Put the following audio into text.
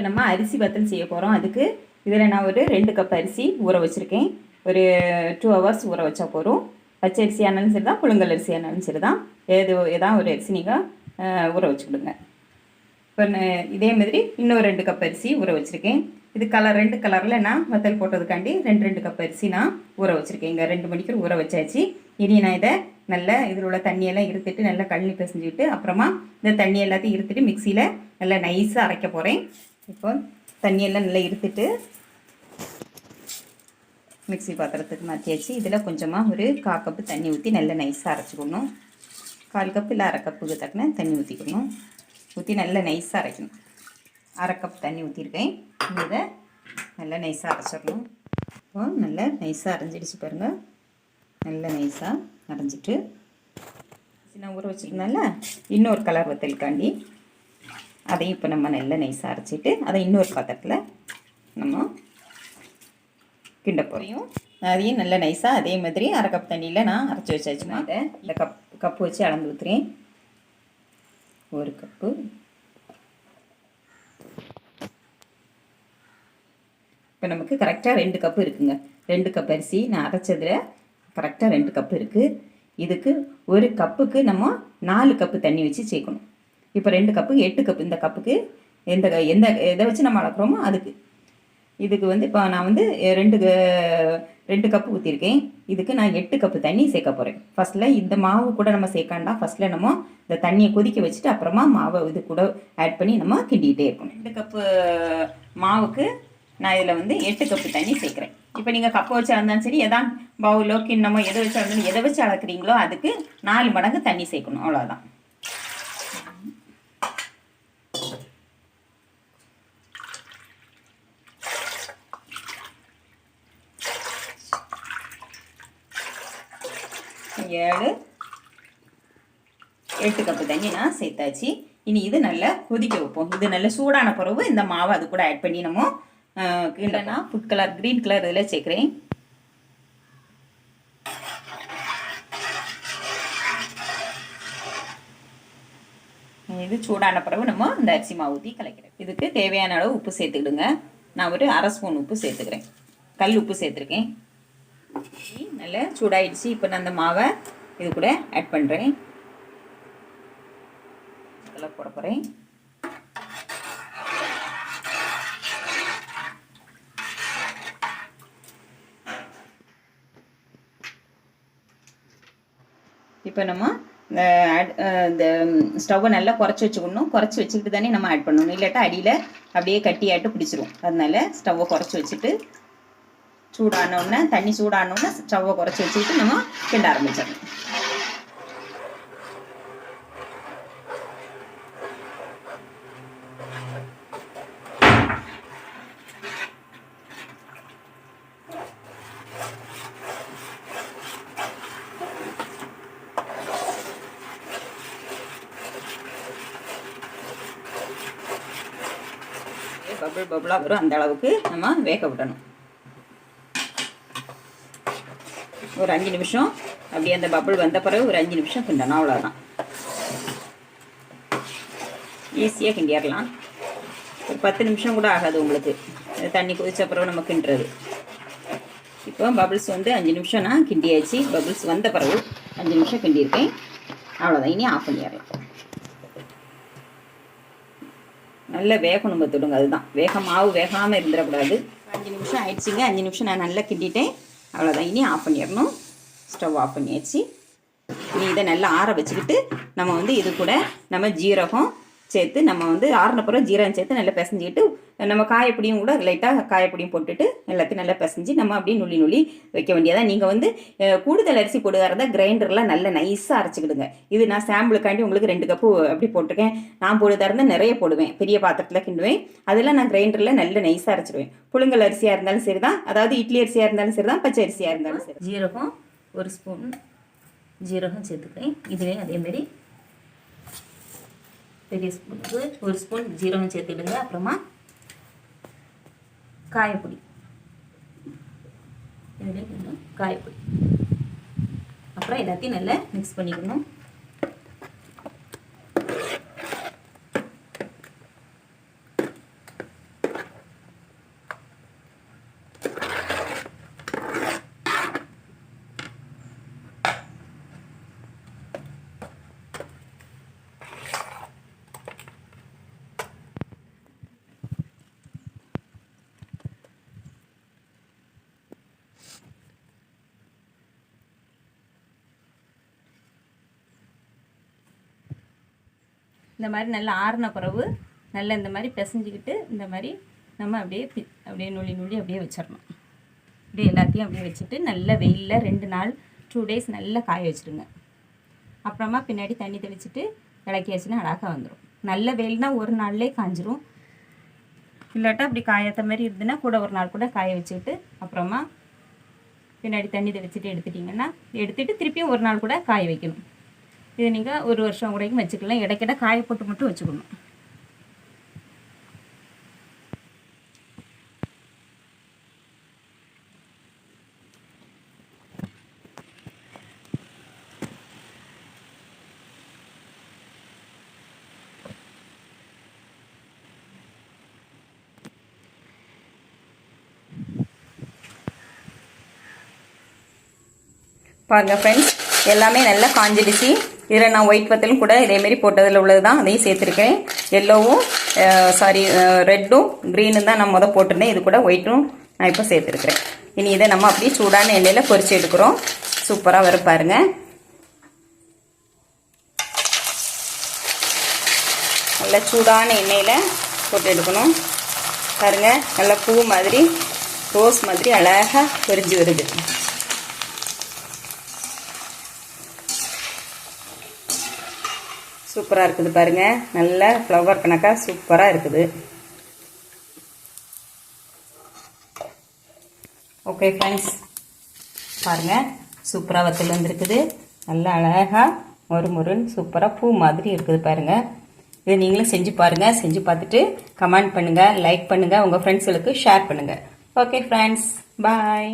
இப்போ நம்ம அரிசி வத்தல் செய்ய போகிறோம் அதுக்கு இதில் நான் ஒரு ரெண்டு கப் அரிசி ஊற வச்சுருக்கேன். ஒரு டூ ஹவர்ஸ் ஊற வச்சா போதும். பச்சை அரிசி ஆனாலும் சரி தான் புழுங்கல் அரிசி ஆனாலும் சரி தான் ஏது ஏதாவது ஒரு அரிசி நீங்கள் ஊற வச்சுக்கிடுங்க. இப்போ நான் இதே மாதிரி இன்னும் ரெண்டு கப் அரிசி ஊற வச்சுருக்கேன். இது கலர் ரெண்டு கலரில் நான் வத்தல் போட்டதுக்காண்டி ரெண்டு ரெண்டு கப் அரிசி நான் ஊற வச்சுருக்கேன். இங்கே ரெண்டு மணிக்கு ஊற வச்சாச்சு. இனி நான் இதை நல்லா இதில் உள்ள தண்ணியெல்லாம் இருத்துட்டு நல்லா கழனி பிசைஞ்சுக்கிட்டு அப்புறமா இந்த தண்ணி எல்லாத்தையும் இருத்துட்டு மிக்சியில் நல்லா நைஸாக அரைக்க போகிறேன் இப்போ தண்ணியெல்லாம் நல்லா இருத்துட்டு மிக்சி பாத்திரத்துக்கு மாற்றியாச்சு இதில் கொஞ்சமாக ஒரு கா கப்பு தண்ணி ஊற்றி நல்லா நைஸாக அரைச்சிக்கணும். கால் கப்பு இல்லை அரை கப்புக்கு தக்கன தண்ணி ஊற்றிக்கணும் ஊற்றி நல்லா நைஸாக அரைக்கணும். அரை கப் தண்ணி ஊற்றிருக்கேன் இதை நல்லா நைஸாக அரைச்சிடணும். இப்போ நல்லா நைஸாக அரைஞ்சிடுச்சு பாருங்கள் நல்லா நைஸாக அரைஞ்சிட்டு நான் ஊற வச்சுருந்தேன்ல இன்னொரு கலர் வத்தலுக்காண்டி அதையும் இப்போ நம்ம நல்லா நைஸாக அரைச்சிட்டு அதை இன்னொரு பாத்திரத்தில் நம்ம கிண்ட போறையும் அதையும் நல்லா நைஸாக அதே மாதிரி அரை கப் தண்ணியில் நான் அரைச்சி வச்சாச்சுன்னா அதை இந்த கப் கப்பு வச்சு அளந்து ஊற்றுறேன் ஒரு கப்பு இப்போ நமக்கு கரெக்டாக ரெண்டு கப்பு இருக்குங்க. ரெண்டு கப் அரிசி நான் அரைச்சதில் கரெக்டாக ரெண்டு கப்பு இருக்குது இதுக்கு ஒரு கப்புக்கு நம்ம நாலு கப்பு தண்ணி வச்சு சேர்க்கணும். இப்போ ரெண்டு கப்பு எட்டு கப்பு இந்த கப்புக்கு எந்த எந்த எதை வச்சு நம்ம அளக்குறோமோ அதுக்கு. இதுக்கு வந்து இப்போ நான் வந்து ரெண்டு க- ரெண்டு கப்பு ஊற்றிருக்கேன் இதுக்கு நான் எட்டு கப்பு தண்ணி சேர்க்க போகிறேன் ஃபஸ்ட்டில் இந்த மாவு கூட நம்ம சேர்க்காண்டா ஃபஸ்ட்டில் நம்ம இந்த தண்ணியை கொதிக்க வச்சுட்டு அப்புறமா மாவை இது கூட ஆட் பண்ணி நம்ம கிண்டிகிட்டே இருக்கணும். ரெண்டு கப்பு மாவுக்கு நான் இதில் வந்து எட்டு கப்பு தண்ணி சேர்க்குறேன். இப்போ நீங்கள் கப்பை வச்சு அளந்தாலும் சரி எதா பவுலோ கிண்ணமோ எதை வச்சு அளந்தாலும் எதை வச்சு அளக்குறீங்களோ அதுக்கு நாலு மடங்கு தண்ணி சேர்க்கணும். அவ்வளோதான் ஏழு. எட்டு கப்பு தண்ணி நான் சேர்த்தாச்சு. இனி இது நல்லா கொதிக்க வைப்போம். இது நல்ல சூடான பிறகு இந்த மாவை அது கூட ஆட் பண்ணி நம்ம இல்லைன்னா ஃபுட் கலர் க்ரீன் கலர் இதில் சேர்க்குறேன். இது சூடான பிறகு நம்ம இந்த அரிசி மாவு ஊற்றி கலக்கிறேன். இதுக்கு தேவையான அளவு உப்பு சேர்த்துக்கிடுங்க. நான் ஒரு அரை ஸ்பூன் உப்பு சேர்த்துக்கிறேன். கல் உப்பு சேர்த்துருக்கேன். நல்லா சூடாயிடுச்சு. இப்போ நான் அந்த மாவை இது கூட ஆட் பண்ணுறேன் இதெல்லாம் போட போகிறேன் இப்போ நம்ம இந்த இந்த ஸ்டவ்வை நல்லா குறைச்சி வச்சுக்கணும். குறைச்சி வச்சுக்கிட்டு தானே நம்ம ஆட் பண்ணணும். இல்லாட்டா அடியில் அப்படியே கட்டியாட்டு பிடிச்சிரும். அதனால ஸ்டவ்வை குறைச்சி வச்சுட்டு சூடானோடனே தண்ணி சூடானோடனே ஸ்டவ்வை குறைச்சி வச்சுக்கிட்டு நம்ம கிண்ட ஆரம்பிச்சிடணும் பபுள் பபிளாக வரும் அந்த அளவுக்கு நம்ம வேக விடணும் ஒரு அஞ்சு நிமிஷம். அப்படியே அந்த பப்புள் வந்த பிறகு ஒரு அஞ்சு நிமிஷம் கிண்டணும். அவ்வளோதான் ஈஸியாக கிண்டிடலாம். ஒரு பத்து நிமிஷம் கூட ஆகாது உங்களுக்கு. தண்ணி கொதிச்ச பிறகு நம்ம கிண்டுறது. இப்போ பபிள்ஸ் வந்து அஞ்சு நிமிஷம் நான் கிண்டியாச்சு. பபிள்ஸ் வந்த பிறகு அஞ்சு நிமிஷம் கிண்டியிருக்கேன். அவ்வளோதான் இனி ஆஃப் பண்ணிடலாம். நல்ல வேகணும் தொடுங்க அதுதான். வேகம் மாவு வேகாமல் இருந்துடக்கூடாது. அஞ்சு நிமிஷம் ஆயிடுச்சுங்க. அஞ்சு நிமிஷம் நான் நல்லா கிண்டிட்டேன். அவ்வளோதான் இனி ஆஃப் பண்ணிடணும். ஸ்டவ் ஆஃப் பண்ணியாச்சு. இனி இதை நல்லா ஆற வச்சுக்கிட்டு நம்ம வந்து இது கூட நம்ம ஜீரகம் சேர்த்து நம்ம வந்து ஆறுனப்புறம் ஜீரகம் சேர்த்து நல்லா பிசைஞ்சிக்கிட்டு நம்ம காயப்பொடியும் கூட லைட்டாக காயப்பொடியும் போட்டுட்டு எல்லாத்தையும் நல்லா பிசைஞ்சு நம்ம அப்படியே நுள்ளி நுள்ளி வைக்க வேண்டியதாக நீங்கள் வந்து கூடுதல் அரிசி போடுறதா இருந்தால் கிரைண்டரில் நல்லா நைஸாக அரைச்சிக்கிடுங்க. இது நான் சாம்பிளுக்காண்டி உங்களுக்கு ரெண்டு கப்பு அப்படி போட்டிருக்கேன். நான் போடுறதா இருந்தால் நிறைய போடுவேன். பெரிய பாத்திரத்தில் கிண்டுவேன். அதெல்லாம் நான் கிரைண்டரில் நல்ல நைஸாக அரைச்சிடுவேன் புழுங்கல் அரிசியாக இருந்தாலும் சரி தான் அதாவது இட்லி அரிசியாக இருந்தாலும் சரி தான் பச்சை அரிசியாக இருந்தாலும் சரி ஜீரகம் ஒரு ஸ்பூன் ஜீரகம் சேர்த்துக்கிறேன். இதுவே அதேமாரி பெரிய ஸ்பூனுக்கு ஒரு ஸ்பூன் ஜீரகம் சேர்த்துடுங்க அப்புறமா காயப்பொடி. இதுலேயே காயப்பொடி. அப்புறம் எல்லாத்தையும் நல்லா மிக்ஸ் பண்ணிக்கணும். இந்த மாதிரி நல்லா ஆறின பிறகு நல்லா இந்த மாதிரி பிசைஞ்சிக்கிட்டு இந்த மாதிரி நம்ம அப்படியே பி அப்படியே நுள்ளி நுள்ளி அப்படியே வச்சிடணும். இப்படி எல்லாத்தையும் அப்படியே வச்சுட்டு நல்ல வெயிலில் ரெண்டு நாள் டூ டேஸ் நல்லா காய வச்சுருங்க. அப்புறமா பின்னாடி தண்ணி தெளிச்சிட்டு இலக்கியாச்சுன்னா அழகாக வந்துடும் நல்ல வெயில்னால் ஒரு நாள்லேயே காஞ்சிரும். இல்லாட்டா அப்படி காயாத்த மாதிரி இருந்துன்னா கூட ஒரு நாள் கூட காய வச்சுக்கிட்டு அப்புறமா பின்னாடி தண்ணி தெளிச்சிட்டு எடுத்துட்டிங்கன்னா எடுத்துகிட்டு திருப்பியும் ஒரு நாள் கூட காய வைக்கணும். இது நீங்கள் ஒரு வருஷம் கூடயும் வச்சுக்கலாம். இடைக்கிட காய போட்டு மட்டும் வச்சுக்கணும். பாருங்க ஃப்ரெண்ட்ஸ் எல்லாமே நல்லா காஞ்சிடுச்சு. இதில் நான் ஒயிட் வத்தலும் கூட இதேமாரி போட்டதில் உள்ளது தான் அதையும் சேர்த்துருக்கேன் எல்லோவும் சாரி ரெட்டும் க்ரீனும் தான் நான் முதல் போட்டிருந்தேன். இது கூட ஒயிட்டும் நான் இப்போ சேர்த்துருக்குறேன். இனி இதை நம்ம அப்படியே சூடான எண்ணெயில் பொரிச்சு எடுக்கிறோம். சூப்பராக வரும் பாருங்க. நல்லா சூடான எண்ணெயில் போட்டு எடுக்கணும். பாருங்கள் நல்லா பூ மாதிரி ரோஸ் மாதிரி அழகாக பொரிஞ்சு வருது. சூப்பராக இருக்குது பாருங்க. நல்ல ஃப்ளவர் கணக்காக சூப்பராக இருக்குது. ஓகே ஃப்ரெண்ட்ஸ் பாருங்க. சூப்பராக வத்தல் வந்துருக்குது. நல்லா அழகாக ஒரு முருன்னு சூப்பராக பூ மாதிரி இருக்குது பாருங்க. இதை நீங்களும் செஞ்சு பாருங்கள் செஞ்சு பார்த்துட்டு கமெண்ட் பண்ணுங்கள் லைக் பண்ணுங்கள் உங்கள் ஃப்ரெண்ட்ஸ்களுக்கு ஷேர் பண்ணுங்கள் ஓகே ஃப்ரெண்ட்ஸ் பாய்